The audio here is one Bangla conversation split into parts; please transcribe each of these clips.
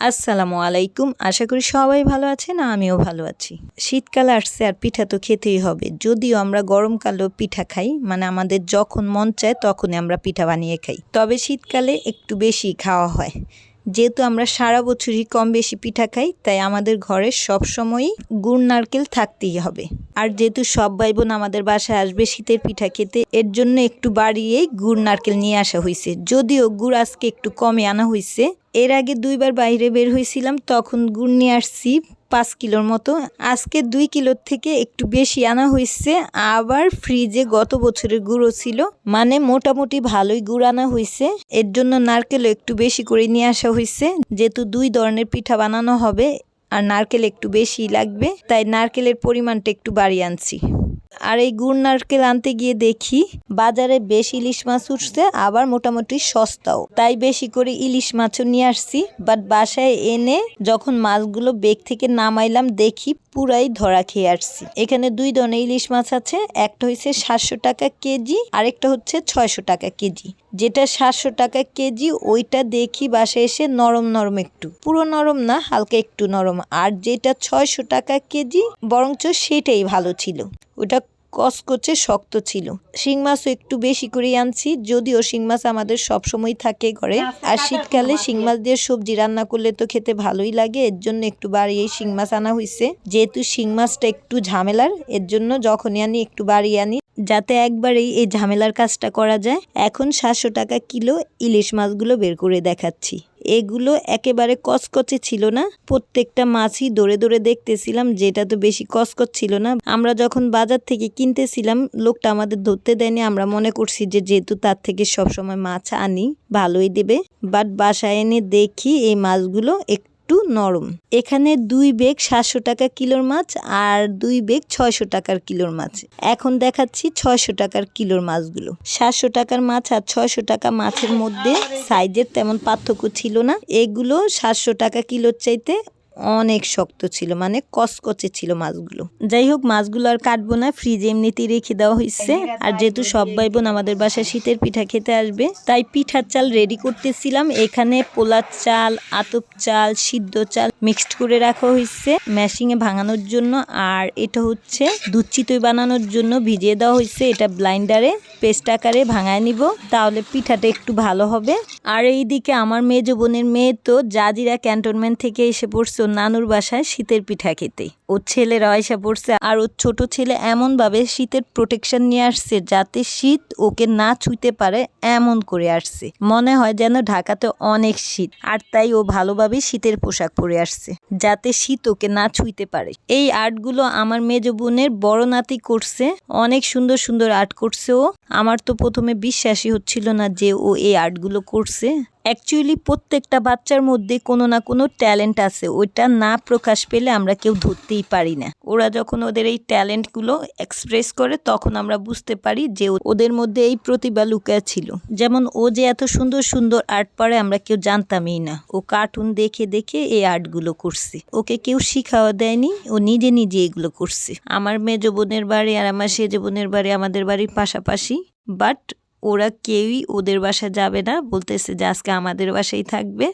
আসসালামু আলাইকুম। আশা করি সবাই ভালো আছেন, আমিও ভালো আছি। শীতকাল আসছে আর পিঠা তো খেতেই হবে। যদিও আমরা গরমকালেও পিঠা খাই মানে আমাদের যখন মন চায় তখনই আমরা পিঠা বানিয়ে খাই। তবে শীতকালে একটু বেশি খাওয়া হয়। যেহেতু আমরা সারা বছরই কম বেশি পিঠা খাই, তাই আমাদের ঘরে সবসময়ই গুড়, নারকেল থাকতেই হবে। আর যেহেতু সব ভাই বোন আমাদের বাসায় আসবে শীতের পিঠা খেতে, এর জন্য একটু বাড়িয়েই গুড়, নারকেল নিয়ে আসা হয়েছে যদিও গুড় আজকে একটু কমে আনা হয়েছে এর আগে দুইবার বাইরে বের হয়েছিলাম, তখন গুড় নিয়ে আসছি পাঁচ কিলোর মতো। আজকে দুই কিলোর থেকে একটু বেশি আনা হয়েছে, আবার ফ্রিজে গত বছরের গুঁড়ো ছিল। মানে মোটামুটি ভালোই গুড় আনা হয়েছে। এর জন্য নারকেলও একটু বেশি করে নিয়ে আসা হয়েছে। যেহেতু দুই ধরনের পিঠা বানানো হবে, আর নারকেল একটু বেশি লাগবে, তাই নারকেলের পরিমাণটা একটু বাড়িয়ে আনছি। আর এই গুড় নারকেল আনতে গিয়ে দেখি বাজারে বেশ ইলিশ মাছ উঠছে, আবার মোটামুটি সস্তাও। তাই বেশি করে ইলিশ মাছও নিয়ে আসছি বাট বাসায় এনে যখন মাছগুলো বেগ থেকে নামাইলাম, দেখি পুরাই ধরা খেয়ে আসছি। এখানে দুই ধরনের ইলিশ মাছ আছে, একটা হচ্ছে সাতশো টাকা কেজি, আরেকটা হচ্ছে ছয়শো টাকা কেজি। যেটা সাতশো টাকা কেজি, ওইটা দেখি বাসায় এসে নরম নরম একটু। পুরো নরম না, হালকা একটু নরম। আর যেটা ছয়শো টাকা কেজি, বরঞ্চ সেটাই ভালো ছিল। ওটা কসকচে শক্ত ছিল। শিং মাছও একটু বেশি করে আনছি যদিও শিং মাছ আমাদের সবসময় থাকে ঘরে। আর শীতকালে শিং মাছ। দিয়ে সবজি রান্না করলে তো খেতে ভালোই লাগে এর জন্য একটু বাড়িয়ে শিং মাছ আনা হয়েছে যেহেতু শিং মাছটা একটু ঝামেলার এর জন্য যখনই আনি একটু বাড়িয়ে আনি যাতে একবারেই এই ঝামেলার কাজটা করা যায়। এখন সাতশো টাকা কিলো ইলিশ মাছগুলো বের করে দেখাচ্ছি। এগুলো একেবারে কসকচে ছিল না। প্রত্যেকটা মাছই দৌড়ে দৌড়ে দেখতেছিলাম, যেটা তো বেশি কসকচ ছিল না। আমরা যখন বাজার থেকে কিনতেছিলাম, লোকটা আমাদের ধরতে দেয়নি। আমরা মনে করছি যে যেহেতু তার থেকে সবসময় মাছ আনি, ভালোই দেবে। বাট বাসায় এনে দেখি এই মাছগুলো একটু নরম। এখানে দুই বেগ সাতশো টাকা কিলোর মাছ আর দুই বেগ ছয়শো টাকার কিলোর মাছ। এখন দেখাচ্ছি ছয়শো টাকার কিলোর মাছগুলো। সাতশো টাকার মাছ আর ছয়শো টাকা মাছের মধ্যে সাইজের তেমন পার্থক্য ছিল না। এগুলো সাতশো টাকা কিলোর চাইতে অনেক শক্ত ছিল মানে কসকচে ছিল মাছগুলো। যাই হোক, মাছগুলো আর কাটবো না ফ্রিজে এমনিতেই রেখে দেওয়া হয়েছে আর যেহেতু সব ভাই বোন আমাদের বাসায় শীতের পিঠা খেতে আসবে, তাই পিঠার চাল রেডি করতেছিলাম। এখানে পোলার চাল, আতপ চাল, সিদ্ধ চাল মিক্সড করে রাখা হয়েছে মেশিংয়ে ভাঙানোর জন্য। আর এটা হচ্ছে দুধ বানানোর জন্য ভিজিয়ে দেওয়া হয়েছে এটা ব্লাইন্ডারে পেস্ট আকারে ভাঙায় নিব, তাহলে পিঠাটা একটু ভালো হবে। আর এইদিকে আমার মেয়ে বোনের মেয়ে তো জাজিরা ক্যান্টনমেন্ট থেকে এসে পড়ছে নানুর বাসায় শীতের পিঠা খেতে। ওর ছেলেরা এসে পড়ছে আর ওর ছোট ছেলে এমনভাবে শীতের প্রোটেকশন নিয়ে আসছে যাতে শীত ওকে না ছুঁতে পারে, এমন করে আসছে। মনে হয় যেন ঢাকাতে অনেক শীত, আর তাই ও ভালোভাবে শীতের পোশাক পরে আসছে, যাতে শীত ওকে না ছুঁইতে পারে। এই আর্টগুলো আমার মেজ বোনের বড় নাতি করছে, অনেক সুন্দর সুন্দর আর্ট করছে ও। আমার তো প্রথমে বিশ্বাসই হচ্ছিল না যে ও এই আর্টগুলো করছে। অ্যাকচুয়ালি প্রত্যেকটা বাচ্চার মধ্যে কোনো না কোনো ট্যালেন্ট আছে ওইটা না প্রকাশ পেলে আমরা কেউ ধরতেই পারি না। ওরা যখন ওদের এই ট্যালেন্টগুলো এক্সপ্রেস করে, তখন আমরা বুঝতে পারি যে ওদের মধ্যে এই প্রতিভা লুকায় ছিল। যেমন ও যে এত সুন্দর সুন্দর আর্ট পারে আমরা কেউ জানতামই না। ও কার্টুন দেখে দেখে এই আর্টগুলো করছে। ওকে কেউ শিখাও দেয়নি, ও নিজে নিজে এগুলো করছে। আমার মেজ বোনের বাড়ি আর আমার সেজ বোনের বাড়ি আমাদের বাড়ির পাশাপাশি। বাট ওরা কেউই ওদের বাসায় যাবে না, বলতেছে যে আজকে আমাদের বাসায় থাকবে।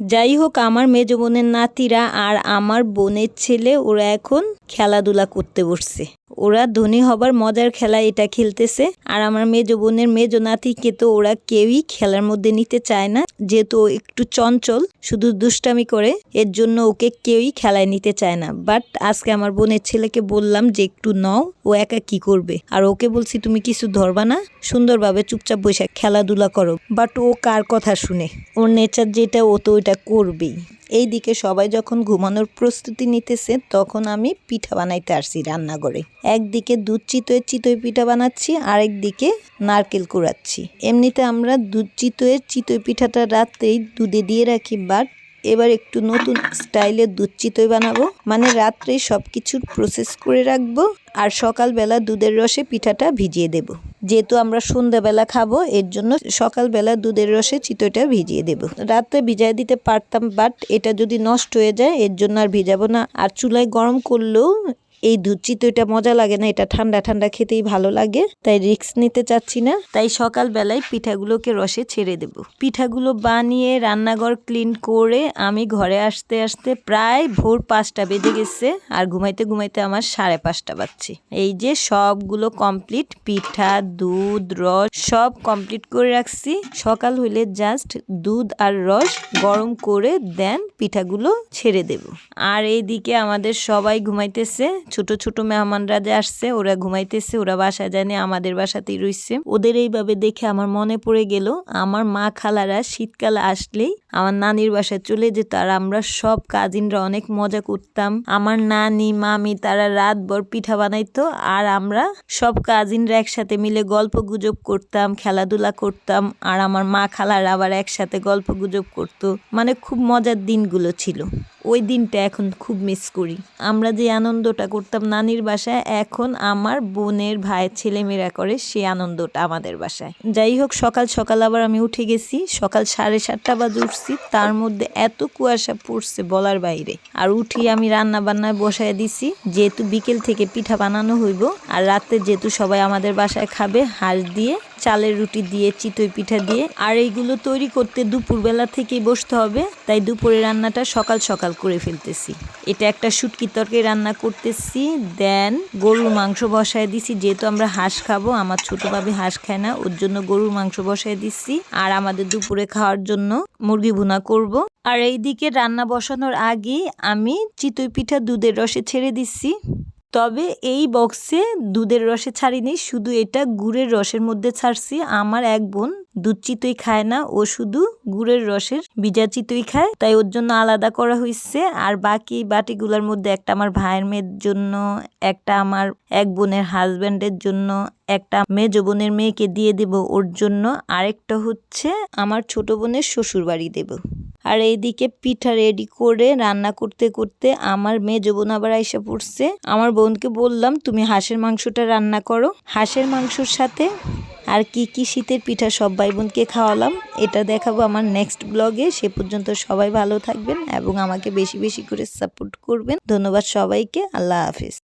যাই হোক আমার মেজ বোনের নাতিরা আর আমার বোনের ছেলে, ওরা এখন খেলাধুলা করতে বসছে। ওরা ধনী হবার মজার খেলা এটা খেলতেছে। আর আমার মেজ বোনের মেজ নাতিকে তো ওরা কেউই খেলার মধ্যে নিতে চায় না। যেহেতু একটু চঞ্চল শুধু দুষ্টামি করে, এর জন্য ওকে কেউই খেলায় নিতে চায় না। বাট আজকে আমার বোনের ছেলেকে বললাম যে, একটু নও, ও একা কি করবে? আর ওকে বলছি, তুমি কিছু ধরবা না, সুন্দরভাবে চুপচাপ বসে খেলাধুলা করো। বাট ও কার কথা শুনে? ওর নেচার যেটা, ও তো ওইটা করবেই। এইদিকে সবাই যখন ঘুমানোর প্রস্তুতি নিতেছে, তখন আমি পিঠা বানাইতে আসছি রান্নাঘরে। একদিকে দুধ চিতই চিতই পিঠা বানাচ্ছি আরেক দিকে নারকেল কুড়াচ্ছি। এমনিতে আমরা দুধ চিতইয়ের চিতই পিঠাটা রাত্রেই দুধে দিয়ে রাখি, বাট এবার একটু নতুন স্টাইলের দুধ চিতই বানাবো। মানে রাত্রেই সব কিছুর প্রসেস করে রাখব, আর সকালবেলা দুধের রসে পিঠাটা ভিজিয়ে দেব। যেহেতু আমরা সন্ধ্যাবেলা খাব, এর জন্য সকালবেলা দুধের রসে চিতইটা ভিজিয়ে দেব। রাতে ভিজায় দিতে পারতাম বাট এটা যদি নষ্ট হয়ে যায়, এর জন্য আর ভিজাবো না। আর চুলায় গরম করলেও এই দুধ চিতইটা মজা লাগে না, এটা ঠান্ডা ঠান্ডা খেতেই ভালো লাগে, তাই রিস্ক নিতে চাচ্ছি না। তাই সকালবেলায় পিঠাগুলোকে রসে ছেড়ে দেব। পিঠাগুলো বানিয়ে রান্নাঘর ক্লিন করে আমি ঘরে আসতে আসতে প্রায় ভোর পাঁচটা বেজে গেছে আর ঘুমাইতে ঘুমাইতে আমার সাড়ে পাঁচটা বাজছে। এই যে সবগুলো কমপ্লিট, পিঠা, দুধ, রস সব কমপ্লিট করে রাখছি। সকাল হইলে জাস্ট দুধ আর রস গরম করে দেন, পিঠাগুলো ছেড়ে দেব। আর এইদিকে আমাদের সবাই ঘুমাইতেছে ছোট ছোট মেহমানরা যে আসছে, ওরা ঘুমাইতেছে, ওরা বাসা জানে আমাদের বাসাতেই রইছে। ওদের এইভাবে দেখে আমার মনে পড়ে গেল, আমার মা খালারা শীতকাল আসলেই আমার নানির বাসায় চলে যেত আর আমরা সব কাজিনরা অনেক মজা করতাম। আমার নানি, মামি তারা রাত রাতভর পিঠা বানাইতো আর আমরা সব কাজিনরা একসাথে মিলে গল্প গুজব করতাম, খেলাধুলা করতাম আর আমার মা খালারা আবার একসাথে গল্প গুজব করতো। মানে খুব মজার দিনগুলো ছিল। ওই দিনটা এখন খুব মিস করি। আমরা যে আনন্দটা করতাম নানির বাসায়, এখন আমার বোনের ভাই ছেলেমেয়েরা করে সে আনন্দটা আমাদের বাসায়। যাই হোক, সকাল সকাল আবার আমি উঠে গেছি। সকাল সাড়ে সাতটা বাজে উঠছি। তার মধ্যে এত কুয়াশা পড়ছে বলার বাইরে। আর উঠি আমি রান্না বান্নায় বসায় দিছি। যেহেতু বিকেল থেকে পিঠা বানানো হইব, আর রাতে যেহেতু সবাই আমাদের বাসায় খাবে, হাঁস দিয়ে, চালের রুটি দিয়ে, চিতই পিঠা দিয়ে, আর এইগুলো তৈরি করতে দুপুরবেলা থেকেই বসতে হবে। তাই দুপুরে রান্নাটা সকাল সকাল করে ফেলতেছি। এটা একটা শুটকি তরকারি রান্না করতেছি দেন গরুর মাংস বসায় দিছি। যেহেতু আমরা হাঁস খাব, আমার ছোট ভাবে হাঁস খায় না, ওর জন্য গরুর মাংস বসায় দিচ্ছি আর আমাদের দুপুরে খাওয়ার জন্য মুরগি ভুনা করব। আর এইদিকে রান্না বসানোর আগে আমি চিতই পিঠা দুধের রসে ছেড়ে দিচ্ছি তবে এই বক্সে দুধের রসে ছাড়িনি, শুধু এটা গুড়ের রসের মধ্যে ছাড়ছি। আমার এক বোন দুধ চিতই খায় না, ও শুধু গুড়ের রসের বিজা চিতই খায়, তাই ওর জন্য আলাদা করা হয়েছে আর বাকি বাটিগুলোর মধ্যে একটা আমার ভাইয়ের মেয়ের জন্য, একটা আমার এক বোনের হাজব্যান্ডের জন্য, একটা মেজ বোনের মেয়েকে দিয়ে দেব ওর জন্য। আরেকটা হচ্ছে আমার ছোট বোনের শ্বশুর বাড়ি দেব। আর এইদিকে পিঠা রেডি করে রান্না করতে করতে আমার মেয়ে বোন আবার আইসা পড়ছে। আমার বোনকে বললাম, তুমি হাঁসের মাংসটা রান্না করো। হাঁসের মাংসর সাথে আর কি কি শীতের পিঠা সব ভাই বোনকে খাওয়ালাম। এটা দেখাবো আমার নেক্সট ব্লগে সে পর্যন্ত সবাই ভালো থাকবেন এবং আমাকে বেশি বেশি করে সাপোর্ট করবেন। ধন্যবাদ সবাইকে। আল্লাহ হাফিজ।